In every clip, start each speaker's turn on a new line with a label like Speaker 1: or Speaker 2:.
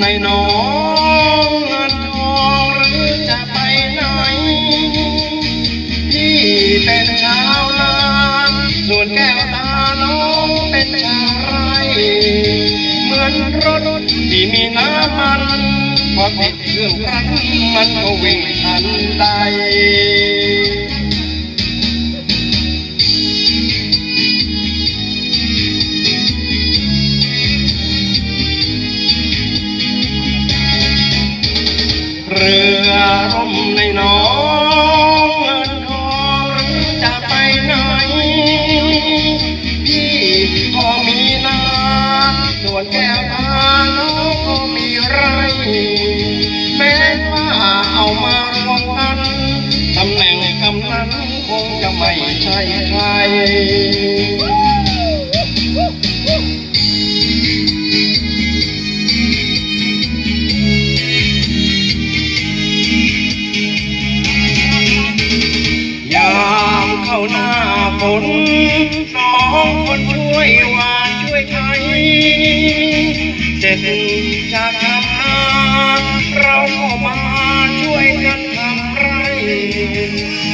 Speaker 1: ในน้องเงินทองหรือจะไปไหนพี่เป็นชาวนาส่วนแก้วตาน้องเป็นชาวไร่เหมือนรถที่มีน้ำมันพอติดเครื่องรันมันก็วิ่งทันได้ รือร่มในหนองเงินทองจะไปไหน พี่ก็มีนาส่วนแก้วตาน้องก็มีไร แม้ว่าเอามารวมกันตำแหน่งกำนันคงจะไม่ใช่ใคร ฝนสองคนช่วยวานช่วยไทยเสร็จจากทำนาเรามาช่วยกันทำไร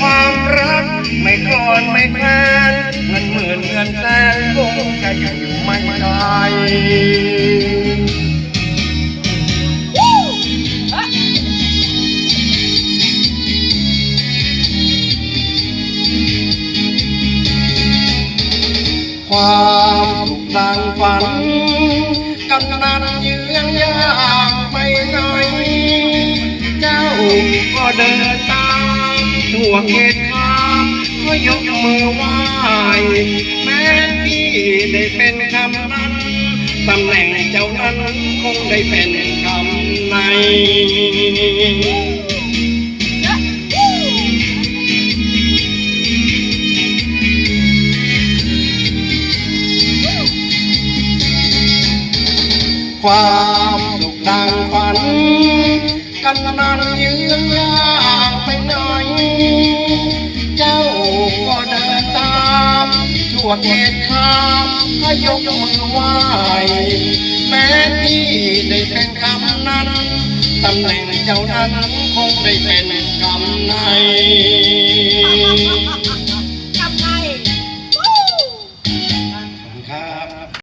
Speaker 1: ความรักไม่คลอนไม่แคลนเงินหมื่นเงินแสนคงจะอยู่ไม่ได้ ความสุขดังฝันกำนันยืนยางไปไหนเจ้าก็เดินตามทั่วเขตคามก็ยกมือไหว้แม้พี่ได้เป็นคำนั้นตำแหน่งเจ้านั้นคงได้เป็นคำใน ความสุขดังฝันกำนันยืนยางไปไหนเจ้าก็เดินตามทั่วเขตคามก็ยกมือไหว้แม้ที่ได้เป็นคำนั้นตำแหน่งเจ้านั้นคงได้เป็นคำใน